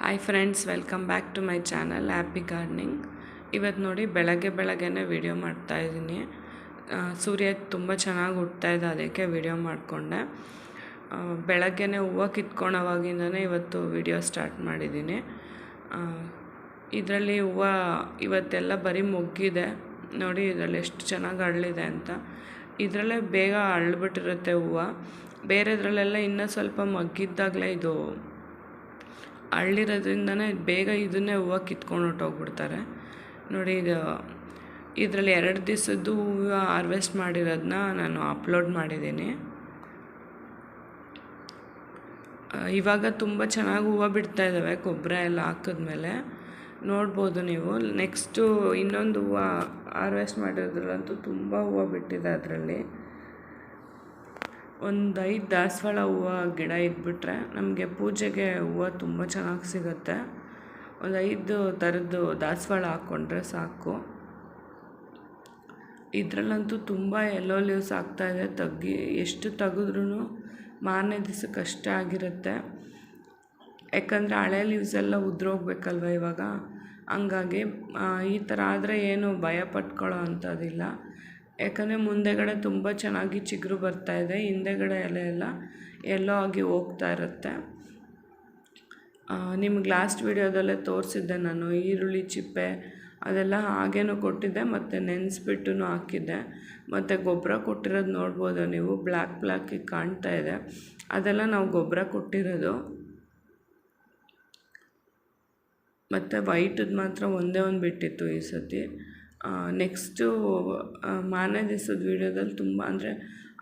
Hi friends welcome back to my channel happy gardening ಇವತ್ತು ನೋಡಿ ಬೆಳಗ್ಗೆ ಬೆಳಗ್ಗೆನೇ ವಿಡಿಯೋ ಮಾಡ್ತಾ ಇದ್ದೀನಿ. ಸೂರ್ಯ ತುಂಬ ಚೆನ್ನಾಗಿ ಹುಟ್ತಾ ಇದೆ, ಅದಕ್ಕೆ ವಿಡಿಯೋ ಮಾಡಿಕೊಂಡೆ. ಬೆಳಗ್ಗೆನೇ ಹೂವು ಕಿತ್ಕೊಳೋವಾಗಿಂದನೇ ಇವತ್ತು ವಿಡಿಯೋ ಸ್ಟಾರ್ಟ್ ಮಾಡಿದ್ದೀನಿ. ಇದರಲ್ಲಿ ಹೂವು ಇವತ್ತೆಲ್ಲ ಬರೀ ಮುಗ್ಗಿದೆ. ನೋಡಿ ಇದರಲ್ಲಿ ಎಷ್ಟು ಚೆನ್ನಾಗಿ ಅರಳಿದೆ ಅಂತ. ಇದರಲ್ಲೇ ಬೇಗ ಅರಳ್ಬಿಟ್ಟಿರುತ್ತೆ ಹೂವು. ಬೇರೆದ್ರಲ್ಲೆಲ್ಲ ಇನ್ನೂ ಸ್ವಲ್ಪ ಮಗ್ಗಿದ್ದಾಗಲೇ ಇದು ಅರಳಿರೋದ್ರಿಂದನೇ ಬೇಗ ಇದನ್ನೇ ಹೂವು ಕಿತ್ಕೊಂಡು ಹೊರ್ಟೋಗ್ಬಿಡ್ತಾರೆ. ನೋಡಿ ಇದು ಇದರಲ್ಲಿ ಎರಡು ದಿವಸದ್ದು ಹೂವು ಹಾರ್ವೆಸ್ಟ್ ಮಾಡಿರೋದನ್ನ ನಾನು ಅಪ್ಲೋಡ್ ಮಾಡಿದ್ದೀನಿ. ಇವಾಗ ತುಂಬ ಚೆನ್ನಾಗಿ ಹೂವು ಬಿಡ್ತಾ ಇದ್ದಾವೆ ಗೊಬ್ಬರ ಎಲ್ಲ ಹಾಕಿದ್ಮೇಲೆ ನೋಡ್ಬೋದು ನೀವು. ನೆಕ್ಸ್ಟು ಇನ್ನೊಂದು ಹೂವು ಹಾರ್ವೆಸ್ಟ್ ಮಾಡಿರೋದ್ರಲ್ಲಂತೂ ತುಂಬ ಹೂವು ಬಿಟ್ಟಿದೆ ಅದರಲ್ಲಿ. ಒಂದು ಐದು ದಾಸವಾಳ ಹೂವು ಗಿಡ ಇದ್ಬಿಟ್ರೆ ನಮಗೆ ಪೂಜೆಗೆ ಹೂವು ತುಂಬ ಚೆನ್ನಾಗಿ ಸಿಗುತ್ತೆ. ಒಂದು ಐದು ಥರದ್ದು ದಾಸವಾಳ ಹಾಕ್ಕೊಂಡ್ರೆ ಸಾಕು. ಇದರಲ್ಲಂತೂ ತುಂಬ ಎಲ್ಲೋ ಲೀವ್ಸ್ ಆಗ್ತಾಯಿದೆ ತಗ್ಗಿ ಎಷ್ಟು ತೆಗೆದ್ರೂ ಮಾರನೇ ದಿವಸಕ್ಕೆ ಅಷ್ಟೇ ಆಗಿರುತ್ತೆ. ಯಾಕಂದರೆ ಹಳೆ ಲೀವ್ಸ್ ಎಲ್ಲ ಉದ್ರೋಗ್ಬೇಕಲ್ವ ಇವಾಗ? ಹಂಗಾಗಿ ಈ ಥರ ಆದರೆ ಏನು ಭಯ ಪಟ್ಕೊಳ್ಳೋ ಅಂಥದ್ದಿಲ್ಲ. ಯಾಕಂದರೆ ಮುಂದೆಗಡೆ ತುಂಬ ಚೆನ್ನಾಗಿ ಚಿಗುರು ಬರ್ತಾ ಇದೆ, ಹಿಂದೆಗಡೆ ಎಲೆ ಎಲ್ಲ ಎಲ್ಲೋ ಆಗಿ ಹೋಗ್ತಾ ಇರುತ್ತೆ. ನಿಮ್ಗೆ ಲಾಸ್ಟ್ ವಿಡಿಯೋದಲ್ಲೇ ತೋರಿಸಿದ್ದೆ ನಾನು, ಈರುಳ್ಳಿ ಚಿಪ್ಪೆ ಅದೆಲ್ಲ ಹಾಗೇನೂ ಕೊಟ್ಟಿದ್ದೆ, ಮತ್ತು ನೆನೆಸ್ಬಿಟ್ಟು ಹಾಕಿದ್ದೆ. ಮತ್ತು ಗೊಬ್ಬರ ಕೊಟ್ಟಿರೋದು ನೋಡ್ಬೋದು ನೀವು ಬ್ಲ್ಯಾಕ್ ಬ್ಲ್ಯಾಕಿಗೆ ಕಾಣ್ತಾ ಇದೆ. ಅದೆಲ್ಲ ನಾವು ಗೊಬ್ಬರ ಕೊಟ್ಟಿರೋದು. ಮತ್ತು ವೈಟದ್ದು ಮಾತ್ರ ಒಂದೇ ಒಂದು ಬಿಟ್ಟಿತ್ತು ಈ ಸತಿ. ನೆಕ್ಸ್ಟು ಮಾರನೇ ದಿವ್ಸದ ವೀಡಿಯೋದಲ್ಲಿ ತುಂಬ ಅಂದರೆ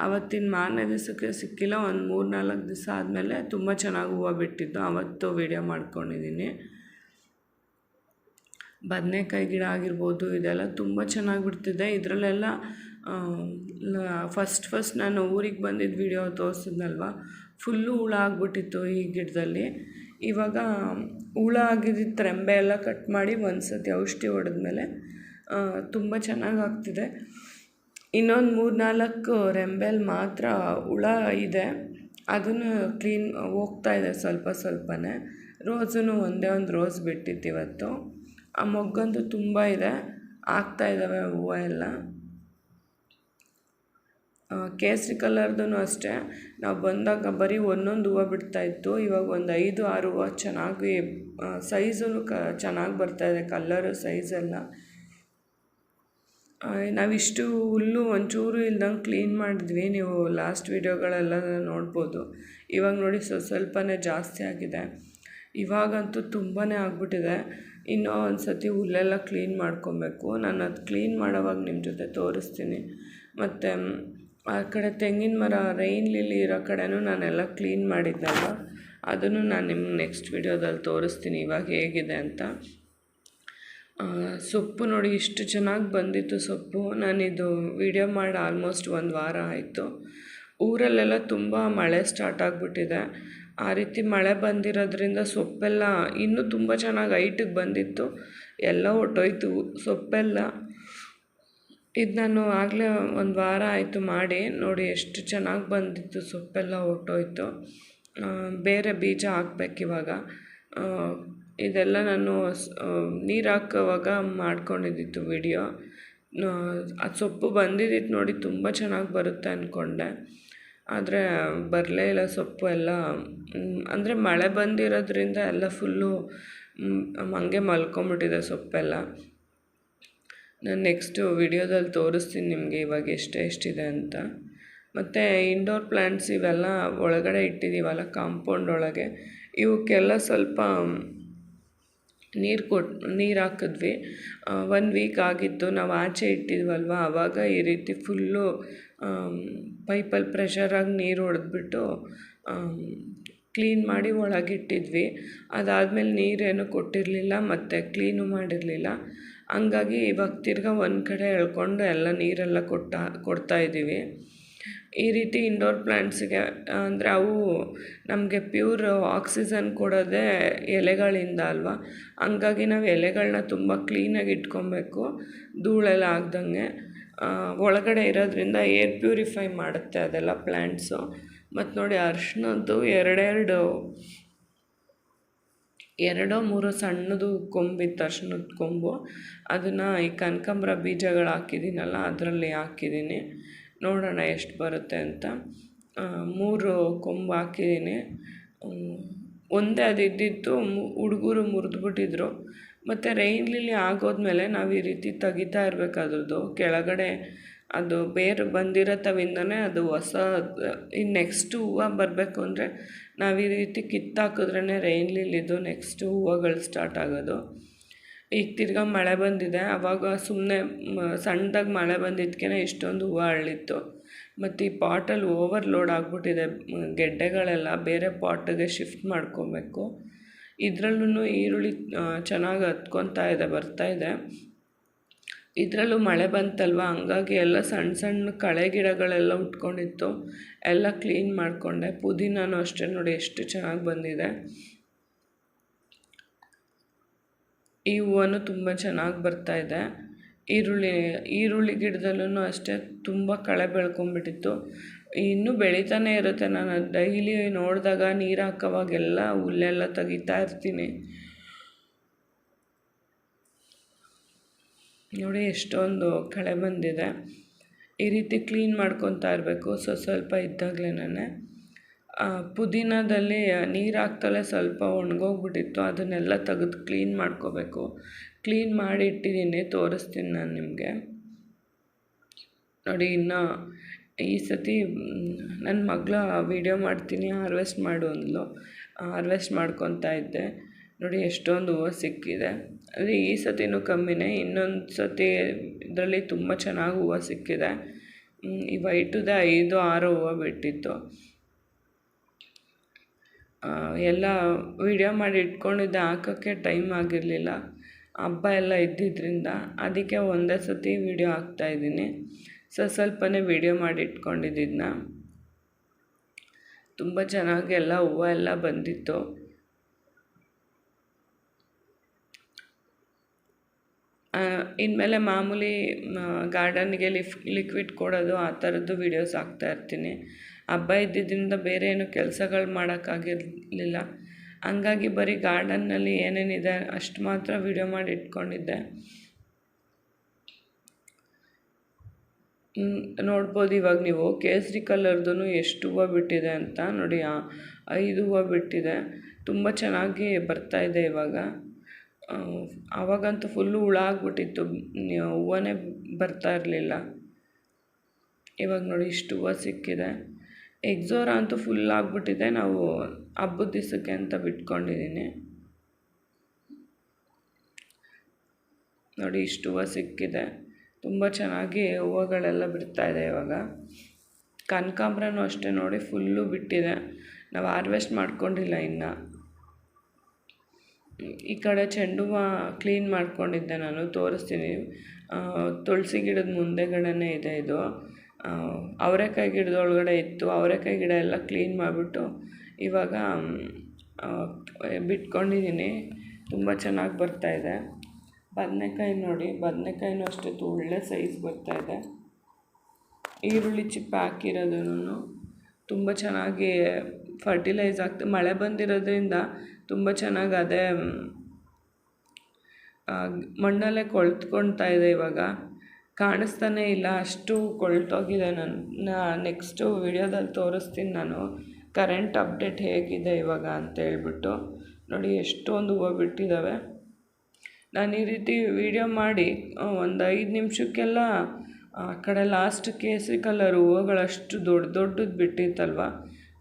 ಆವತ್ತಿನ ಮಾರನೇ ದಿವಸಕ್ಕೆ ಸಿಕ್ಕಿಲ್ಲ, ಒಂದು ಮೂರು ನಾಲ್ಕು ದಿವಸ ಆದಮೇಲೆ ತುಂಬ ಚೆನ್ನಾಗಿ ಹೂವು ಬಿಟ್ಟಿದ್ದು. ಆವತ್ತು ವೀಡಿಯೋ ಮಾಡ್ಕೊಂಡಿದ್ದೀನಿ ಬದನೆಕಾಯಿ ಗಿಡ ಆಗಿರ್ಬೋದು, ಇದೆಲ್ಲ ತುಂಬ ಚೆನ್ನಾಗಿ ಬಿಡ್ತಿದೆ. ಇದರಲ್ಲೆಲ್ಲ ಫಸ್ಟ್ ಫಸ್ಟ್ ನಾನು ಊರಿಗೆ ಬಂದಿದ್ದ ವೀಡಿಯೋ ತೋರಿಸಿದ್ನಲ್ವ? ಫುಲ್ಲು ಹುಳ ಆಗಿಬಿಟ್ಟಿತ್ತು ಈ ಗಿಡದಲ್ಲಿ. ಇವಾಗ, ಹುಳ ಆಗಿದ್ದ ತ್ರೆಂಬೆ ಎಲ್ಲ ಕಟ್ ಮಾಡಿ ಒಂದು ಸತಿ ಔಷಧಿ ಹೊಡೆದ್ಮೇಲೆ ತುಂಬ ಚೆನ್ನಾಗಿ ಆಗ್ತಿದೆ. ಇನ್ನೊಂದು ಮೂರು ನಾಲ್ಕು ರೆಂಬೆಲಿ ಮಾತ್ರ ಹುಳ ಇದೆ. ಅದನ್ನು ಕ್ಲೀನ್ ಹೋಗ್ತಾ ಇದೆ ಸ್ವಲ್ಪ ಸ್ವಲ್ಪನೇ. ರೋಸೂ ಒಂದೇ ಒಂದು ರೋಸ್ ಬಿಟ್ಟಿತ್ತು ಇವತ್ತು. ಆ ಮೊಗ್ಗಂತೂ ತುಂಬ ಇದೆ. ಆಗ್ತಾ ಇದ್ದಾವೆ ಹೂವು ಎಲ್ಲ. ಕೇಸರಿ ಕಲರ್ದು ಅಷ್ಟೇ. ನಾವು ಬಂದಾಗ ಬರೀ ಒಂದೊಂದು ಹೂವು ಬಿಡ್ತಾಯಿತ್ತು ಇವಾಗ ಒಂದು ಐದು, ಆರು ಹೂವು ಚೆನ್ನಾಗಿ ಸೈಜೂ ಕ, ಚೆನ್ನಾಗಿ ಬರ್ತಾಯಿದೆ ಕಲ್ಲರು ಸೈಜೆಲ್ಲ ನಾವಿಷ್ಟು ಹುಲ್ಲು ಒಂಚೂರು ಇಲ್ದಂಗೆ ಕ್ಲೀನ್ ಮಾಡಿದ್ವಿ. ನೀವು ಲಾಸ್ಟ್ ವೀಡಿಯೋಗಳೆಲ್ಲ ನೋಡ್ಬೋದು. ಇವಾಗ ನೋಡಿ ಸ್ವ ಸ್ವಲ್ಪನೇ ಜಾಸ್ತಿ ಆಗಿದೆ. ಇವಾಗಂತೂ ತುಂಬಾ ಆಗಿಬಿಟ್ಟಿದೆ. ಇನ್ನೂ ಒಂದು ಸತಿ ಹುಲ್ಲೆಲ್ಲ ಕ್ಲೀನ್ ಮಾಡ್ಕೊಬೇಕು. ನಾನು ಅದು ಕ್ಲೀನ್ ಮಾಡೋವಾಗ ನಿಮ್ಮ ಜೊತೆ ತೋರಿಸ್ತೀನಿ. ಮತ್ತು ಆ ಕಡೆ ತೆಂಗಿನ ಮರ, ರೈನ್ ಲಿಲ್ಲಿ ಇರೋ ಕಡೆನೂ ನಾನೆಲ್ಲ ಕ್ಲೀನ್ ಮಾಡಿದ್ದಲ್ವ? ಅದನ್ನು ನಾನು ನಿಮ್ಗೆ ನೆಕ್ಸ್ಟ್ ವೀಡಿಯೋದಲ್ಲಿ ತೋರಿಸ್ತೀನಿ ಇವಾಗ ಹೇಗಿದೆ ಅಂತ. ಸೊಪ್ಪು ನೋಡಿ ಇಷ್ಟು ಚೆನ್ನಾಗಿ ಬಂದಿತ್ತು ಸೊಪ್ಪು. ನಾನಿದು ವಿಡಿಯೋ ಮಾಡಿ ಆಲ್ಮೋಸ್ಟ್ ಒಂದು ವಾರ ಆಯಿತು. ಊರಲ್ಲೆಲ್ಲ ತುಂಬ ಮಳೆ ಸ್ಟಾರ್ಟ್ ಆಗಿಬಿಟ್ಟಿದೆ. ಆ ರೀತಿ ಮಳೆ ಬಂದಿರೋದ್ರಿಂದ ಸೊಪ್ಪೆಲ್ಲ ಇನ್ನೂ ತುಂಬ ಚೆನ್ನಾಗಿ ಹೈಟಿಗೆ ಬಂದಿತ್ತು. ಎಲ್ಲ ಹೊರ್ಟೋಯ್ತು ಸೊಪ್ಪೆಲ್ಲ. ಇದು ನಾನು ಆಗಲೇ ಒಂದು ವಾರ ಆಯಿತು ಮಾಡಿ. ನೋಡಿ ಎಷ್ಟು ಚೆನ್ನಾಗಿ ಬಂದಿತ್ತು ಸೊಪ್ಪೆಲ್ಲ ಹೊರ್ಟೋಯ್ತು. ಬೇರೆ ಬೀಜ ಹಾಕ್ಬೇಕಿವಾಗ. ಇದೆಲ್ಲ ನಾನು ನೀರು ಹಾಕೋವಾಗ ಮಾಡ್ಕೊಂಡಿದ್ದಿತ್ತು ವಿಡಿಯೋ. ಅದು ಸೊಪ್ಪು ಬಂದಿದ್ದಿತ್ತು ನೋಡಿ ತುಂಬ ಚೆನ್ನಾಗಿ ಬರುತ್ತೆ ಅಂದ್ಕೊಂಡೆ ಆದರೆ ಬರಲೇ ಇಲ್ಲ ಸೊಪ್ಪು ಎಲ್ಲ. ಅಂದರೆ ಮಳೆ ಬಂದಿರೋದ್ರಿಂದ ಎಲ್ಲ ಫುಲ್ಲು ಹಂಗೆ ಮಲ್ಕೊಂಬಿಟ್ಟಿದೆ ಸೊಪ್ಪೆಲ್ಲ. ನಾನು ನೆಕ್ಸ್ಟು ವಿಡಿಯೋದಲ್ಲಿ ತೋರಿಸ್ತೀನಿ ನಿಮಗೆ ಇವಾಗ ಎಷ್ಟು ಎಷ್ಟಿದೆ ಅಂತ. ಮತ್ತು ಇಂಡೋರ್ ಪ್ಲ್ಯಾಂಟ್ಸ್ ಇವೆಲ್ಲ ಒಳಗಡೆ ಇಟ್ಟಿದ್ದೀವಲ್ಲ ಕಾಂಪೌಂಡ್ ಒಳಗೆ. ಇವಕ್ಕೆಲ್ಲ ಸ್ವಲ್ಪ ನೀರು ಕೊಟ್ಟು ನೀರು ಹಾಕಿದ್ವಿ. ಒನ್ ವೀಕ್ ಆಗಿತ್ತು ನಾವು ಆಚೆ ಇಟ್ಟಿದ್ವಲ್ವ? ಆವಾಗ ಈ ರೀತಿ ಫುಲ್ಲು ಪೈಪಲ್ಲಿ ಪ್ರೆಷರಾಗಿ ನೀರು ಹೊಡೆದ್ಬಿಟ್ಟು ಕ್ಲೀನ್ ಮಾಡಿ ಒಳಗಿಟ್ಟಿದ್ವಿ ಅದಾದಮೇಲೆ ನೀರೇನು ಕೊಟ್ಟಿರಲಿಲ್ಲ, ಮತ್ತು ಕ್ಲೀನು ಮಾಡಿರಲಿಲ್ಲ. ಹಂಗಾಗಿ ಇವಾಗ ತಿರ್ಗಾ ಒಂದು ಕಡೆ ಎಳ್ಕೊಂಡು ಎಲ್ಲ ನೀರೆಲ್ಲ ಕೊಟ್ಟ ಕೊಡ್ತಾಯಿದ್ದೀವಿ ಈ ರೀತಿ ಇಂಡೋರ್ ಪ್ಲ್ಯಾಂಟ್ಸಿಗೆ ಅಂದರೆ ಅವು ನಮಗೆ ಪ್ಯೂರ್ ಆಕ್ಸಿಜನ್ ಕೊಡೋದೇ ಎಲೆಗಳಿಂದ ಅಲ್ವಾ? ಹಂಗಾಗಿ ನಾವು ಎಲೆಗಳನ್ನ ತುಂಬ ಕ್ಲೀನಾಗಿ ಇಟ್ಕೊಬೇಕು, ಧೂಳೆಲ್ಲ ಆಗ್ದಂಗೆ. ಒಳಗಡೆ ಇರೋದ್ರಿಂದ ಏರ್ ಪ್ಯೂರಿಫೈ ಮಾಡುತ್ತೆ ಅದೆಲ್ಲ ಪ್ಲ್ಯಾಂಟ್ಸು ಮತ್ತು ನೋಡಿ ಅರ್ಶಿನದ್ದು ಎರಡೆರಡು, ಎರಡೋ ಮೂರು ಸಣ್ಣದು ಕೊಂಬಿತ್ತು ಅರ್ಶಿನದ ಕೊಂಬು. ಅದನ್ನು ಈ ಕನಕಾಂಬರ ಬೀಜಗಳು ಹಾಕಿದ್ದೀನಲ್ಲ ಅದರಲ್ಲಿ ಹಾಕಿದ್ದೀನಿ ನೋಡೋಣ ಎಷ್ಟು ಬರುತ್ತೆ ಅಂತ. ಮೂರು ಕೊಂಬು ಹಾಕಿದ್ದೀನಿ. ಒಂದೇ ಅದು ಇದ್ದಿತ್ತು ಹುಡುಗರು ಮುರಿದ್ಬಿಟ್ಟಿದ್ರು. ಮತ್ತು ರೈನ್ ಲಿಲಿ ಆಗೋದ್ಮೇಲೆ ನಾವು ಈ ರೀತಿ ತೆಗಿತಾ ಇರಬೇಕು ಅದ್ರದ್ದು. ಕೆಳಗಡೆ ಅದು ಬೇರು ಬಂದಿರೋ ತವಿಂದನೇ ಅದು ಹೊಸ ಇನ್ನು ನೆಕ್ಸ್ಟ್ ಹೂವು ಬರಬೇಕು ಅಂದರೆ ನಾವು ಈ ರೀತಿ ಕಿತ್ತಾಕಿದ್ರೇ ರೈನ್ ಲಿಲಿದು ನೆಕ್ಸ್ಟ್ ಹೂವುಗಳು ಸ್ಟಾರ್ಟ್ ಆಗೋದು. ಈಗ ತಿರ್ಗಾ ಮಳೆ ಬಂದಿದೆ, ಅವಾಗ ಸುಮ್ಮನೆ ಸಣ್ಣದಾಗಿ ಮಳೆ ಬಂದಿದ್ದಕ್ಕೆ ಇಷ್ಟೊಂದು ಹೂವು ಅರಳಿತ್ತು ಮತ್ತು ಈ ಪಾಟಲ್ಲಿ ಓವರ್ಲೋಡ್ ಆಗಿಬಿಟ್ಟಿದೆ ಗೆಡ್ಡೆಗಳೆಲ್ಲ ಬೇರೆ ಪಾಟಿಗೆ ಶಿಫ್ಟ್ ಮಾಡ್ಕೊಬೇಕು. ಇದರಲ್ಲೂ ಈರುಳ್ಳಿ ಚೆನ್ನಾಗಿ ಹತ್ಕೊತಾ ಇದೆ, ಬರ್ತಾ ಇದೆ. ಇದರಲ್ಲೂ ಮಳೆ ಬಂತಲ್ವ? ಹಂಗಾಗಿ ಎಲ್ಲ ಸಣ್ಣ ಸಣ್ಣ ಕಳೆ ಗಿಡಗಳೆಲ್ಲ ಉಟ್ಕೊಂಡಿತ್ತು. ಎಲ್ಲ ಕ್ಲೀನ್ ಮಾಡಿಕೊಂಡೆ. ಪುದೀನೂ ಅಷ್ಟೇ ನೋಡಿ, ಎಷ್ಟು ಚೆನ್ನಾಗಿ ಬಂದಿದೆ. ಈ ಹೂವನ್ನು ತುಂಬ ಚೆನ್ನಾಗಿ ಬರ್ತಾ ಇದೆ. ಈರುಳ್ಳಿ ಈರುಳ್ಳಿ ಗಿಡದಲ್ಲೂ ಅಷ್ಟೇ ತುಂಬ ಕಳೆ ಬೆಳ್ಕೊಂಬಿಟ್ಟಿತ್ತು ಇನ್ನೂ ಬೆಳೀತಾನೆ ಇರುತ್ತೆ. ನಾನು ಡೈಲಿ ನೋಡಿದಾಗ ನೀರು ಹಾಕೋವಾಗೆಲ್ಲ ಹುಲ್ಲೆಲ್ಲ ತೆಗಿತಾ ಇರ್ತೀನಿ. ನೋಡಿ ಎಷ್ಟೊಂದು ಕಳೆ ಬಂದಿದೆ. ಈ ರೀತಿ ಕ್ಲೀನ್ ಮಾಡ್ಕೊತಾ ಇರಬೇಕು. ಸೊ, ಸ್ವಲ್ಪ ಇದ್ದಾಗಲೇ ಪುದೀನದಲ್ಲಿ ನೀರು ಹಾಕ್ತಲೇ ಸ್ವಲ್ಪ ಒಣಗೋಗ್ಬಿಟ್ಟಿತ್ತು. ಅದನ್ನೆಲ್ಲ ತೆಗೆದು ಕ್ಲೀನ್ ಮಾಡ್ಕೋಬೇಕು. ಕ್ಲೀನ್ ಮಾಡಿ ಇಟ್ಟಿದ್ದೀನಿ, ತೋರಿಸ್ತೀನಿ ನಾನು ನಿಮಗೆ. ನೋಡಿ, ಇನ್ನು ಈ ಸತಿ ನನ್ನ ಮಗಳ ವೀಡಿಯೋ ಮಾಡ್ತೀನಿ, ಹಾರ್ವೆಸ್ಟ್ ಮಾಡು ಅಂದ್ಲು. ಹಾರ್ವೆಸ್ಟ್ ಮಾಡ್ಕೊತಾ ಇದ್ದೆ. ನೋಡಿ, ಎಷ್ಟೊಂದು ಹೂವು ಸಿಕ್ಕಿದೆ. ಅಂದರೆ ಈ ಸತಿನೂ ಕಮ್ಮಿನೇ, ಇನ್ನೊಂದು ಸತಿ ಇದರಲ್ಲಿ ತುಂಬ ಚೆನ್ನಾಗಿ ಹೂವು ಸಿಕ್ಕಿದೆ. ಈ ವೈಟುದೇ ಐದು, ಆರು ಹೂವು ಬಿಟ್ಟಿತ್ತು. ಎಲ್ಲ ವಿಡಿಯೋ ಮಾಡಿ ಇಟ್ಕೊಂಡಿದ್ದೆ. ಹಾಕೋಕ್ಕೆ ಟೈಮ್ ಆಗಿರಲಿಲ್ಲ. ಹಬ್ಬ ಎಲ್ಲ ಇದ್ದಿದ್ದರಿಂದ ಅದಕ್ಕೆ ಒಂದೇ ಸತಿ ವಿಡಿಯೋ ಹಾಕ್ತಾಯಿದ್ದೀನಿ ಸೊ, ಸ್ವಲ್ಪನೇ ವಿಡಿಯೋ ಮಾಡಿ ಇಟ್ಕೊಂಡಿದ್ದಿದ್ನ. ತುಂಬ ಚೆನ್ನಾಗಿ ಎಲ್ಲ ಹೂವು ಎಲ್ಲ ಬಂದಿತ್ತು. ಇನ್ಮೇಲೆ ಮಾಮೂಲಿ ಗಾರ್ಡನ್ಗೆ ಲಿಫ್ ಲಿಕ್ವಿಡ್ ಕೊಡೋದು ಆ ಥರದ್ದು ವೀಡಿಯೋಸ್ ಹಾಕ್ತಾ ಇರ್ತೀನಿ. ಹಬ್ಬ ಇದ್ದಿದ್ದರಿಂದ ಬೇರೆ ಏನು ಕೆಲಸಗಳು ಮಾಡೋಕ್ಕಾಗಿರಲಿಲ್ಲ. ಹಂಗಾಗಿ ಬರೀ ಗಾರ್ಡನ್ನಲ್ಲಿ ಏನೇನಿದೆ ಅಷ್ಟು ಮಾತ್ರ ವೀಡಿಯೋ ಮಾಡಿ ಇಟ್ಕೊಂಡಿದ್ದೆ. ನೋಡ್ಬೋದು ಇವಾಗ ನೀವು. ಕೇಸರಿ ಕಲರ್ದು ಎಷ್ಟು ಹೂವು ಬಿಟ್ಟಿದೆ ಅಂತ ನೋಡಿ ಐದು ಹೂವು ಬಿಟ್ಟಿದೆ. ತುಂಬ ಚೆನ್ನಾಗಿ ಬರ್ತಾ ಇದೆ ಇವಾಗ. ಆವಾಗಂತೂ ಫುಲ್ಲು ಹುಳ ಆಗ್ಬಿಟ್ಟಿತ್ತು. ಹೂವನೇ ಬರ್ತಾ ಇರಲಿಲ್ಲ. ಇವಾಗ ನೋಡಿ ಇಷ್ಟು ಹೂವು ಸಿಕ್ಕಿದೆ. ಎಕ್ಸೋರ ಅಂತೂ ಫುಲ್ ಆಗಿಬಿಟ್ಟಿದೆ. ನಾವು ಹಬ್ಬದ ದಿವಸಕ್ಕೆ ಅಂತ ಬಿಟ್ಕೊಂಡಿದ್ದೀನಿ ನೋಡಿ, ಇಷ್ಟು ಹೂವು ಸಿಕ್ಕಿದೆ. ತುಂಬ ಚೆನ್ನಾಗಿ ಹೂವುಗಳೆಲ್ಲ ಇದೆ ಇವಾಗ. ಕನಕಾಂಬ್ರನೂ ಅಷ್ಟೇ ನೋಡಿ ಫುಲ್ಲು ಬಿಟ್ಟಿದೆ. ನಾವು ಹಾರ್ವೆಸ್ಟ್ ಮಾಡ್ಕೊಂಡಿಲ್ಲ ಇನ್ನು. ಈ ಕಡೆ ಚೆಂಡು ಹೂವು ಕ್ಲೀನ್ ಮಾಡ್ಕೊಂಡಿದ್ದೆ ನಾನು, ತೋರಿಸ್ತೀನಿ. ತುಳಸಿ ಗಿಡದ ಮುಂದೆಗಳೇ ಇದೆ ಇದು. ಅವರೆಕಾಯಿ ಗಿಡದ ಒಳಗಡೆ ಇತ್ತು, ಅವರೆಕಾಯಿ ಗಿಡ ಎಲ್ಲ ಕ್ಲೀನ್ ಮಾಡಿಬಿಟ್ಟು ಇವಾಗ ಬಿಟ್ಕೊಂಡಿದ್ದೀನಿ ತುಂಬ ಚೆನ್ನಾಗಿ ಬರ್ತಾಯಿದೆ ಬದನೆಕಾಯಿ ನೋಡಿ, ಬದನೆಕಾಯಿನೂ ಅಷ್ಟೇ ಒಳ್ಳೆ ಸೈಜ್ ಬರ್ತಾಯಿದೆ ಈರುಳ್ಳಿ ಚಿಪ್ಪು ಹಾಕಿರೋದನ್ನು ತುಂಬ ಚೆನ್ನಾಗಿ ಫರ್ಟಿಲೈಸ್ ಆಗ್ತದೆ ಮಳೆ ಬಂದಿರೋದ್ರಿಂದ ತುಂಬ ಚೆನ್ನಾಗಿ ಅದೇ ಮಣ್ಣಲ್ಲೇ ಕೊಳ್ತ್ಕೊಳ್ತಾ ಇದೆ ಇವಾಗ. ಕಾಣಿಸ್ತಾನೇ ಇಲ್ಲ. ಅಷ್ಟು ಕೊಳ್ತೋಗಿದೆ ನನ್ನ ನೆಕ್ಸ್ಟು ವಿಡಿಯೋದಲ್ಲಿ ತೋರಿಸ್ತೀನಿ ನಾನು. ಕರೆಂಟ್ ಅಪ್ಡೇಟ್ ಹೇಗಿದೆ ಇವಾಗ ಅಂತ ಹೇಳ್ಬಿಟ್ಟು. ನೋಡಿ, ಎಷ್ಟೊಂದು ಹೂವು ಬಿಟ್ಟಿದ್ದಾವೆ ನಾನು ಈ ರೀತಿ ವಿಡಿಯೋ ಮಾಡಿ ಒಂದು ಐದು ನಿಮಿಷಕ್ಕೆಲ್ಲ, ಆ, ಕಡೆ ಲಾಸ್ಟ್ ಕೇಸರಿ ಕಲರ್ ಹೂವುಗಳಷ್ಟು ದೊಡ್ಡ ದೊಡ್ಡದು ಬಿಟ್ಟಿತ್ತಲ್ವ?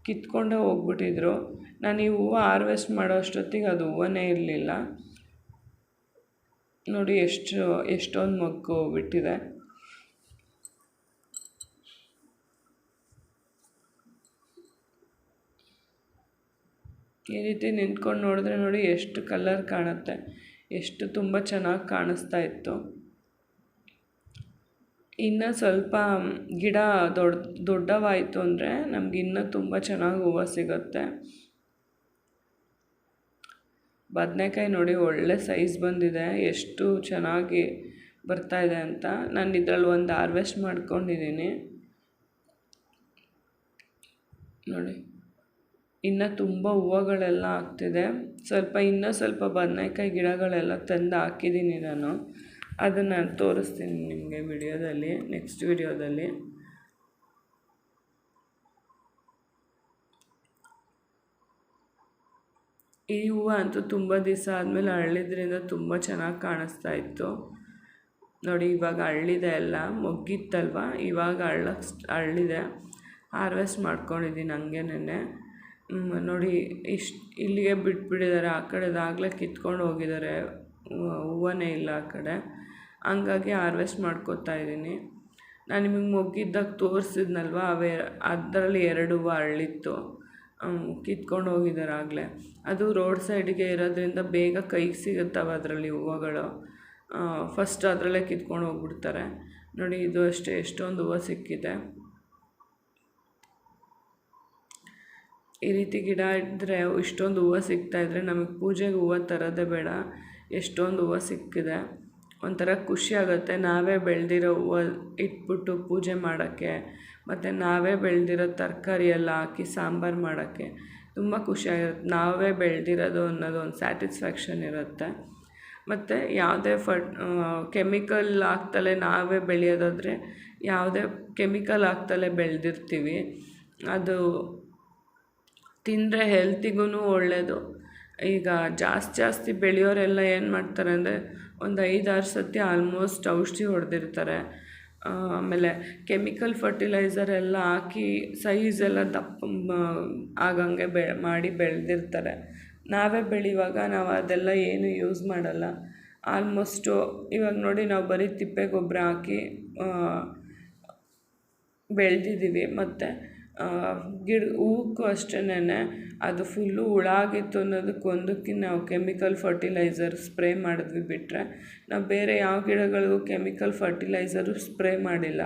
ಕಿತ್ಕೊಂಡೇ ಹೋಗ್ಬಿಟ್ಟಿದ್ರು. ನಾನು ಈ ಹೂವು ಹಾರ್ವೆಸ್ಟ್ ಮಾಡೋ ಅಷ್ಟೊತ್ತಿಗೆ ಅದು ಹೂವನೇ ಇರಲಿಲ್ಲ. ನೋಡಿ ಎಷ್ಟು, ಎಷ್ಟೊಂದು ಮಗ್ಗು ಬಿಟ್ಟಿದೆ. ಈ ರೀತಿ ನಿಂತ್ಕೊಂಡು ನೋಡಿದ್ರೆ ನೋಡಿ ಎಷ್ಟು ಕಲರ್ ಕಾಣುತ್ತೆ. ಎಷ್ಟು ತುಂಬ ಚೆನ್ನಾಗಿ ಕಾಣಿಸ್ತಾ ಇತ್ತು. ಇನ್ನು ಸ್ವಲ್ಪ ಗಿಡ ದೊಡ್ಡ, ದೊಡ್ಡವಾಯಿತು ಅಂದರೆ ನಮ್ಗೆ ಇನ್ನೂ ತುಂಬ ಚೆನ್ನಾಗಿ ಹೂವು ಸಿಗುತ್ತೆ. ಬದನೆಕಾಯಿ ನೋಡಿ ಒಳ್ಳೆ ಸೈಜ್ ಬಂದಿದೆ, ಎಷ್ಟು ಚೆನ್ನಾಗಿ ಬರ್ತಾ ಇದೆ ಅಂತ ನಾನು ಇದರಲ್ಲಿ ಒಂದು ಹಾರ್ವೆಸ್ಟ್ ಮಾಡ್ಕೊಂಡಿದ್ದೀನಿ ನೋಡಿ, ಇನ್ನು ತುಂಬ ಹೂವುಗಳೆಲ್ಲ ಆಗ್ತಿದೆ. ಸ್ವಲ್ಪ, ಇನ್ನೂ ಸ್ವಲ್ಪ ಬದನೇಕಾಯಿ ಗಿಡಗಳೆಲ್ಲ ತಂದು ಹಾಕಿದ್ದೀನಿ ನಾನು. ಅದನ್ನು ತೋರಿಸ್ತೀನಿ ನಿಮಗೆ ವಿಡಿಯೋದಲ್ಲಿ ನೆಕ್ಸ್ಟ್ ವಿಡಿಯೋದಲ್ಲಿ. ಈ ಹೂವು ಅಂತೂ ತುಂಬ ದಿವಸ ಆದಮೇಲೆ ಅರಳಿದ್ರಿಂದ ತುಂಬ ಚೆನ್ನಾಗಿ ಕಾಣಿಸ್ತಾ ಇತ್ತು. ನೋಡಿ, ಇವಾಗ ಅರಳಿದೆ ಎಲ್ಲ, ಮೊಗ್ಗಿತ್ತಲ್ವ? ಇವಾಗ ಅರಳಕ್ಕೆ ಅರಳಿದೆ ಹಾರ್ವೆಸ್ಟ್ ಮಾಡ್ಕೊಂಡಿದ್ದೀನಿ ಹಂಗೇನೆ ನೋಡಿ, ಇಷ್ಟು, ಇಲ್ಲಿಗೆ ಬಿಟ್ಬಿಟ್ಟಿದ್ದಾರೆ. ಆ ಕಡೆದಾಗಲೇ ಕಿತ್ಕೊಂಡು ಹೋಗಿದ್ದಾರೆ. ಹೂವನೇ ಇಲ್ಲ ಆ ಕಡೆ. ಹಂಗಾಗಿ ಹಾರ್ವೆಸ್ಟ್ ಮಾಡ್ಕೋತಾ ಇದ್ದೀನಿ. ನಾನು ನಿಮಗೆ ಮೊಗ್ಗಿದ್ದಾಗ ತೋರಿಸಿದ್ನಲ್ವ? ಅವೇ, ಅದರಲ್ಲಿ ಎರಡು ಹೂವು ಅರಳಿತ್ತು ಕಿತ್ಕೊಂಡು ಹೋಗಿದ್ದಾರೆ ಆಗಲೇ. ಅದು ರೋಡ್ ಸೈಡಿಗೆ ಇರೋದ್ರಿಂದ ಬೇಗ ಕೈಗೆ ಸಿಗುತ್ತವೆ ಅದರಲ್ಲಿ ಹೂವುಗಳು. ಫಸ್ಟ್ ಅದರಲ್ಲೇ ಕಿತ್ಕೊಂಡು ಹೋಗ್ಬಿಡ್ತಾರೆ. ನೋಡಿ, ಇದು ಅಷ್ಟೇ, ಎಷ್ಟೊಂದು ಹೂವು ಸಿಕ್ಕಿದೆ. ಈ ರೀತಿ ಗಿಡ ಇದ್ದರೆ ಇಷ್ಟೊಂದು ಹೂವು ಸಿಗ್ತಾಯಿದ್ರೆ ನಮಗೆ ಪೂಜೆಗೆ ಹೂವು ತರೋದೇ ಬೇಡ. ಎಷ್ಟೊಂದು ಹೂವು ಸಿಕ್ಕಿದೆ. ಒಂಥರ ಖುಷಿ ಆಗುತ್ತೆ. ನಾವೇ ಬೆಳೆದಿರೋ ಹೂವು ಇಟ್ಬಿಟ್ಟು ಪೂಜೆ ಮಾಡೋಕ್ಕೆ. ಮತ್ತು ನಾವೇ ಬೆಳೆದಿರೋ ತರಕಾರಿ ಎಲ್ಲ ಹಾಕಿ ಸಾಂಬಾರು ಮಾಡೋಕ್ಕೆ ತುಂಬ ಖುಷಿಯಾಗಿರುತ್ತೆ. ನಾವೇ ಬೆಳೆದಿರೋದು ಅನ್ನೋದು ಒಂದು ಸ್ಯಾಟಿಸ್ಫ್ಯಾಕ್ಷನ್ ಇರುತ್ತೆ. ಮತ್ತು ಯಾವುದೇ ಫಟ್ ಕೆಮಿಕಲ್ ಹಾಕ್ತಲೇ ನಾವೇ ಬೆಳೆಯೋದಾದರೆ ಯಾವುದೇ ಕೆಮಿಕಲ್ ಹಾಕ್ತಲೇ ಬೆಳೆದಿರ್ತೀವಿ. ಅದು ತಿಂದರೆ ಹೆಲ್ತಿಗೂ ಒಳ್ಳೆಯದು ಈಗ ಜಾಸ್ತಿ ಜಾಸ್ತಿ ಬೆಳೆಯೋರೆಲ್ಲ ಏನು ಮಾಡ್ತಾರೆ ಅಂದರೆ ಒಂದು ಐದಾರು ಸತಿ ಆಲ್ಮೋಸ್ಟ್ ಔಷಧಿ ಹೊಡೆದಿರ್ತಾರೆ. ಆಮೇಲೆ ಕೆಮಿಕಲ್ ಫರ್ಟಿಲೈಸರ್ ಎಲ್ಲ ಹಾಕಿ ಸೈಜ್ ಎಲ್ಲ ದಪ್ಪ ಆಗಂಗೆ ಬೆ, ಮಾಡಿ ಬೆಳೆದಿರ್ತಾರೆ. ನಾವೇ ಬೆಳೆಯುವಾಗ ನಾವು ಅದೆಲ್ಲ ಏನು ಯೂಸ್ ಮಾಡಲ್ಲ. ಆಲ್ಮೋಸ್ಟು ಇವಾಗ ನೋಡಿ ನಾವು ಬರೀ ತಿಪ್ಪೆ ಗೊಬ್ಬರ ಹಾಕಿ ಬೆಳೆದಿದ್ದೀವಿ. ಮತ್ತು ಗಿಡ ಹೂವಕ್ಕೂ ಅಷ್ಟೇನೆ ಅದು ಫುಲ್ಲು ಹುಳ ಆಗಿತ್ತು ಅನ್ನೋದಕ್ಕೆ ಒಂದಕ್ಕೆ ನಾವು ಕೆಮಿಕಲ್ ಫರ್ಟಿಲೈಸರ್ ಸ್ಪ್ರೇ ಮಾಡಿದ್ವಿ ಬಿಟ್ಟರೆ ನಾವು ಬೇರೆ ಯಾವ ಗಿಡಗಳಿಗೂ ಕೆಮಿಕಲ್ ಫರ್ಟಿಲೈಸರು ಸ್ಪ್ರೇ ಮಾಡಿಲ್ಲ.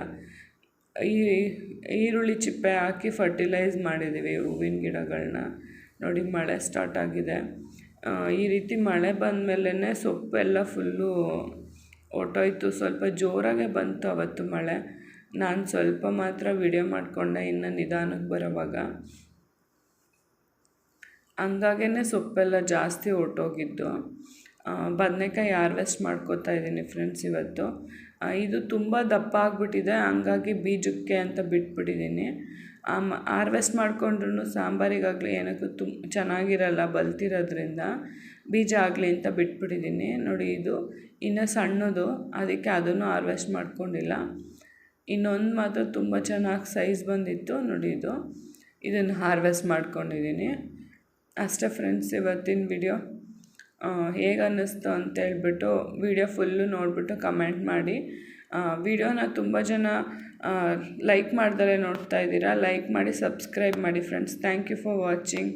ಈ ಈರುಳ್ಳಿ ಚಿಪ್ಪೆ ಹಾಕಿ ಫರ್ಟಿಲೈಸ್ ಮಾಡಿದ್ದೀವಿ ಹೂವಿನ ಗಿಡಗಳನ್ನ ನೋಡಿ ಮಳೆ ಸ್ಟಾರ್ಟ್ ಆಗಿದೆ. ಈ ರೀತಿ ಮಳೆ ಬಂದ ಮೇಲೇ ಸೊಪ್ಪೆಲ್ಲ ಫುಲ್ಲು ಹೊಟ್ಟೋಯ್ತು ಸ್ವಲ್ಪ ಜೋರಾಗೆ ಬಂತು ಅವತ್ತು ಮಳೆ. ನಾನು ಸ್ವಲ್ಪ ಮಾತ್ರ ವಿಡಿಯೋ ಮಾಡಿಕೊಂಡೆ ಇನ್ನು ನಿಧಾನಕ್ಕೆ ಬರೋವಾಗ ಹಂಗಾಗೇ ಸೊಪ್ಪೆಲ್ಲ ಜಾಸ್ತಿ ಹೊರ್ಟೋಗಿದ್ದು. ಬದನೆಕಾಯಿ ಹಾರ್ವೆಸ್ಟ್ ಮಾಡ್ಕೋತಾ ಇದ್ದೀನಿ ಫ್ರೆಂಡ್ಸ್ ಇವತ್ತು. ಇದು ತುಂಬ ದಪ್ಪ ಆಗಿಬಿಟ್ಟಿದೆ, ಹಂಗಾಗಿ ಬೀಜಕ್ಕೆ ಅಂತ ಬಿಟ್ಬಿಟ್ಟಿದ್ದೀನಿ ಹಾರ್ವೆಸ್ಟ್ ಮಾಡಿಕೊಂಡ್ರು ಸಾಂಬಾರಿಗಾಗಲಿ ಏನಕ್ಕೂ ತುಂಬ ಚೆನ್ನಾಗಿರಲ್ಲ, ಬಲ್ತಿರೋದ್ರಿಂದ ಬೀಜ ಆಗಲಿ ಅಂತ ಬಿಟ್ಬಿಟ್ಟಿದ್ದೀನಿ ನೋಡಿ ಇದು ಇನ್ನು ಸಣ್ಣದು, ಅದಕ್ಕೆ ಅದನ್ನು ಹಾರ್ವೆಸ್ಟ್ ಮಾಡ್ಕೊಂಡಿಲ್ಲ. ಇನ್ನೊಂದು ಮಾತ್ರ ತುಂಬ ಚೆನ್ನಾಗಿ ಸೈಜ್ ಬಂದಿತ್ತು ನೋಡಿ ಇದು. ಇದನ್ನು ಹಾರ್ವೆಸ್ಟ್ ಮಾಡ್ಕೊಂಡಿದ್ದೀನಿ. ಅಷ್ಟೇ ಫ್ರೆಂಡ್ಸ್ ಇವತ್ತಿನ ವಿಡಿಯೋ ಹೇಗೆ ಅನ್ನಿಸ್ತು ಅಂತೇಳ್ಬಿಟ್ಟು ವಿಡಿಯೋ ಫುಲ್ಲು ನೋಡಿಬಿಟ್ಟು ಕಮೆಂಟ್ ಮಾಡಿ. ವಿಡಿಯೋನ ತುಂಬ ಜನ ಲೈಕ್ ಮಾಡ್ದಲೇ ನೋಡ್ತಾ ಇದ್ದೀರಾ? ಲೈಕ್ ಮಾಡಿ ಸಬ್ಸ್ಕ್ರೈಬ್ ಮಾಡಿ friends thank you for watching